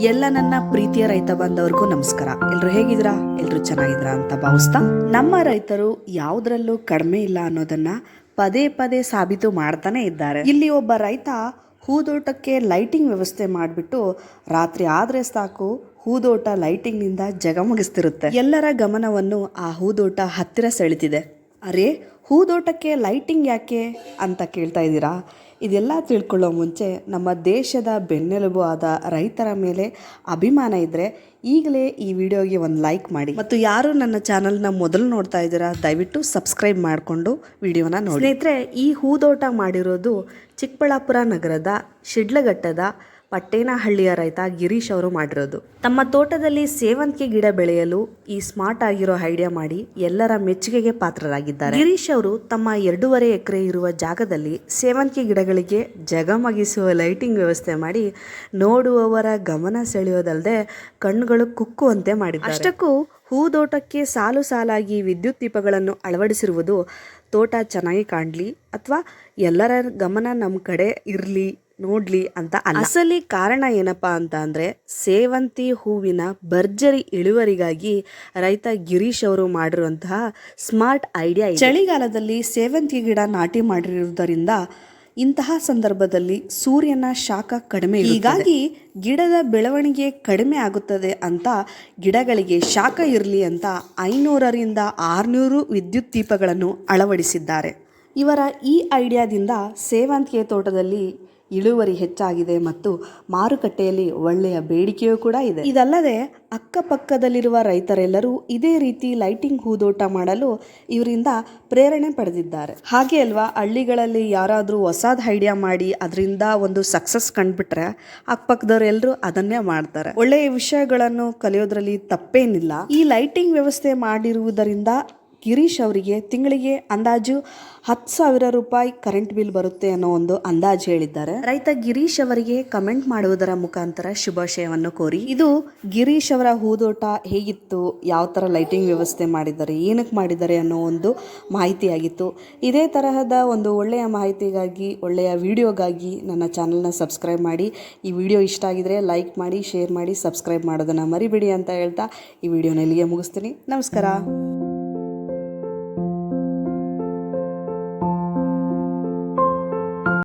ಎಲ್ಲ ನನ್ನ ಪ್ರೀತಿಯ ರೈತ ಬಂದವ್ರಿಗೂ ನಮಸ್ಕಾರ. ಎಲ್ರು ಹೇಗಿದ್ರಾ ಎಲ್ರು ಚೆನ್ನಾಗಿದ್ರಾ ಅಂತ ಭಾವಿಸ್ತಾ ನಮ್ಮ ರೈತರು ಯಾವುದ್ರಲ್ಲೂ ಕಡಿಮೆ ಇಲ್ಲ ಅನ್ನೋದನ್ನ ಪದೇ ಪದೇ ಸಾಬೀತು ಮಾಡ್ತಾನೆ ಇದ್ದಾರೆ. ಇಲ್ಲಿ ಒಬ್ಬ ರೈತ ಹೂದೋಟಕ್ಕೆ ಲೈಟಿಂಗ್ ವ್ಯವಸ್ಥೆ ಮಾಡಿಬಿಟ್ಟು ರಾತ್ರಿ ಆದ್ರೆ ಸಾಕು, ಹೂದೋಟ ಲೈಟಿಂಗ್ನಿಂದ ಜಗಮಗಿಸ್ತಿರುತ್ತೆ ಎಲ್ಲರ ಗಮನವನ್ನು ಆ ಹೂದೋಟ ಹತ್ತಿರ ಸೆಳಿತಿದೆ. ಅರೆ, ಹೂದೋಟಕ್ಕೆ ಲೈಟಿಂಗ್ ಯಾಕೆ ಅಂತ ಕೇಳ್ತಾ ಇದ್ದೀರಾ? ಇದೆಲ್ಲ ತಿಳ್ಕೊಳ್ಳೋ ಮುಂಚೆ ನಮ್ಮ ದೇಶದ ಬೆನ್ನೆಲುಬು ಆದ ರೈತರ ಮೇಲೆ ಅಭಿಮಾನ ಇದ್ದರೆ ಈಗಲೇ ಈ ವಿಡಿಯೋಗೆ ಒಂದು ಲೈಕ್ ಮಾಡಿ. ಮತ್ತು ಯಾರು ನನ್ನ ಚಾನಲ್ನ ಮೊದಲು ನೋಡ್ತಾ ಇದ್ದೀರಾ, ದಯವಿಟ್ಟು ಸಬ್ಸ್ಕ್ರೈಬ್ ಮಾಡಿಕೊಂಡು ವಿಡಿಯೋನ ನೋಡಿ. ಸ್ನೇಹಿತರೆ, ಈ ಹೂದೋಟ ಮಾಡಿರೋದು ಚಿಕ್ಕಬಳ್ಳಾಪುರ ನಗರದ ಶಿಡ್ಲಘಟ್ಟದ ಪಟ್ಟೇನಹಳ್ಳಿಯ ರೈತ ಗಿರೀಶ್ ಅವರು ಮಾಡಿರೋದು. ತಮ್ಮ ತೋಟದಲ್ಲಿ ಸೇವಂತಿಗೆ ಗಿಡ ಬೆಳೆಯಲು ಈ ಸ್ಮಾರ್ಟ್ ಆಗಿರೋ ಐಡಿಯಾ ಮಾಡಿ ಎಲ್ಲರ ಮೆಚ್ಚುಗೆಗೆ ಪಾತ್ರರಾಗಿದ್ದಾರೆ. ಗಿರೀಶ್ ಅವರು ತಮ್ಮ ಎರಡೂವರೆ ಎಕರೆ ಇರುವ ಜಾಗದಲ್ಲಿ ಸೇವಂತಿಗೆ ಗಿಡಗಳಿಗೆ ಜಗಮಗಿಸುವ ಲೈಟಿಂಗ್ ವ್ಯವಸ್ಥೆ ಮಾಡಿ ನೋಡುವವರ ಗಮನ ಸೆಳೆಯೋದಲ್ಲದೆ ಕಣ್ಣುಗಳು ಕುಕ್ಕುವಂತೆ ಮಾಡಿದ್ದಾರೆ. ಅಷ್ಟಕ್ಕೂ ಹೂದೋಟಕ್ಕೆ ಸಾಲು ಸಾಲಾಗಿ ವಿದ್ಯುತ್ ದೀಪಗಳನ್ನು ಅಳವಡಿಸಿರುವುದು ತೋಟ ಚೆನ್ನಾಗಿ ಕಾಣಲಿ ಅಥವಾ ಎಲ್ಲರ ಗಮನ ನಮ್ಮ ಕಡೆ ಇರಲಿ ನೋಡ್ಲಿ ಅಂತ ಅಸಲಿ ಕಾರಣ ಏನಪ್ಪಾ ಅಂತ ಅಂದ್ರೆ ಸೇವಂತಿ ಹೂವಿನ ಭರ್ಜರಿ ಇಳುವರಿಗಾಗಿ ರೈತ ಗಿರೀಶ್ ಅವರು ಮಾಡಿರುವಂತಹ ಸ್ಮಾರ್ಟ್ ಐಡಿಯಾ ಚಳಿಗಾಲದಲ್ಲಿ ಸೇವಂತಿ ಗಿಡ ನಾಟಿ ಮಾಡಿರುವುದರಿಂದ ಇಂತಹ ಸಂದರ್ಭದಲ್ಲಿ ಸೂರ್ಯನ ಶಾಖ ಕಡಿಮೆ ಹೀಗಾಗಿ ಗಿಡದ ಬೆಳವಣಿಗೆ ಕಡಿಮೆ ಆಗುತ್ತದೆ ಅಂತ ಗಿಡಗಳಿಗೆ ಶಾಖ ಇರಲಿ ಅಂತ ಐನೂರರಿಂದ ಆರುನೂರು ವಿದ್ಯುತ್ ದೀಪಗಳನ್ನು ಅಳವಡಿಸಿದ್ದಾರೆ. ಇವರ ಈ ಐಡಿಯಾದಿಂದ ಸೇವಂತಿಗೆ ತೋಟದಲ್ಲಿ ಇಳುವರಿ ಹೆಚ್ಚಾಗಿದೆ ಮತ್ತು ಮಾರುಕಟ್ಟೆಯಲ್ಲಿ ಒಳ್ಳೆಯ ಬೇಡಿಕೆಯೂ ಕೂಡ ಇದೆ. ಇದಲ್ಲದೆ ಅಕ್ಕಪಕ್ಕದಲ್ಲಿರುವ ರೈತರೆಲ್ಲರೂ ಇದೇ ರೀತಿ ಲೈಟಿಂಗ್ ಹೂದೋಟ ಮಾಡಲು ಇವರಿಂದ ಪ್ರೇರಣೆ ಪಡೆದಿದ್ದಾರೆ. ಹಾಗೆ ಅಲ್ವಾ, ಹಳ್ಳಿಗಳಲ್ಲಿ ಯಾರಾದರೂ ಹೊಸದ್ ಐಡಿಯಾ ಮಾಡಿ ಅದರಿಂದ ಒಂದು ಸಕ್ಸಸ್ ಕಂಡುಬಿಟ್ರೆ ಅಕ್ಕಪಕ್ಕದವರೆಲ್ಲರೂ ಅದನ್ನೇ ಮಾಡ್ತಾರೆ. ಒಳ್ಳೆಯ ವಿಷಯಗಳನ್ನು ಕಲಿಯೋದ್ರಲ್ಲಿ ತಪ್ಪೇನಿಲ್ಲ. ಈ ಲೈಟಿಂಗ್ ವ್ಯವಸ್ಥೆ ಮಾಡಿರುವುದರಿಂದ ಗಿರೀಶ್ ಅವರಿಗೆ ತಿಂಗಳಿಗೆ ಅಂದಾಜು ಹತ್ತು ಸಾವಿರ ರೂಪಾಯಿ ಕರೆಂಟ್ ಬಿಲ್ ಬರುತ್ತೆ ಅನ್ನೋ ಒಂದು ಅಂದಾಜು ಹೇಳಿದ್ದಾರೆ. ರೈತ ಗಿರೀಶ್ ಅವರಿಗೆ ಕಮೆಂಟ್ ಮಾಡುವುದರ ಮುಖಾಂತರ ಶುಭಾಶಯವನ್ನು ಕೋರಿ. ಇದು ಗಿರೀಶ್ ಅವರ ಹೂದೋಟ ಹೇಗಿತ್ತು, ಯಾವ ಥರ ಲೈಟಿಂಗ್ ವ್ಯವಸ್ಥೆ ಮಾಡಿದ್ದಾರೆ ಏನಕ್ಕೆ ಮಾಡಿದ್ದಾರೆ ಅನ್ನೋ ಒಂದು ಮಾಹಿತಿಯಾಗಿತ್ತು. ಇದೇ ತರಹದ ಒಂದು ಒಳ್ಳೆಯ ಮಾಹಿತಿಗಾಗಿ, ಒಳ್ಳೆಯ ವಿಡಿಯೋಗಾಗಿ ನನ್ನ ಚಾನಲ್ನ ಸಬ್ಸ್ಕ್ರೈಬ್ ಮಾಡಿ. ಈ ವಿಡಿಯೋ ಇಷ್ಟ ಆಗಿದ್ರೆ ಲೈಕ್ ಮಾಡಿ, ಶೇರ್ ಮಾಡಿ, ಸಬ್ಸ್ಕ್ರೈಬ್ ಮಾಡೋದನ್ನು ಮರಿಬೇಡಿ ಅಂತ ಹೇಳ್ತಾ ಈ ವಿಡಿಯೋನ ಇಲ್ಲಿಗೆ ಮುಗಿಸ್ತೀನಿ. ನಮಸ್ಕಾರ.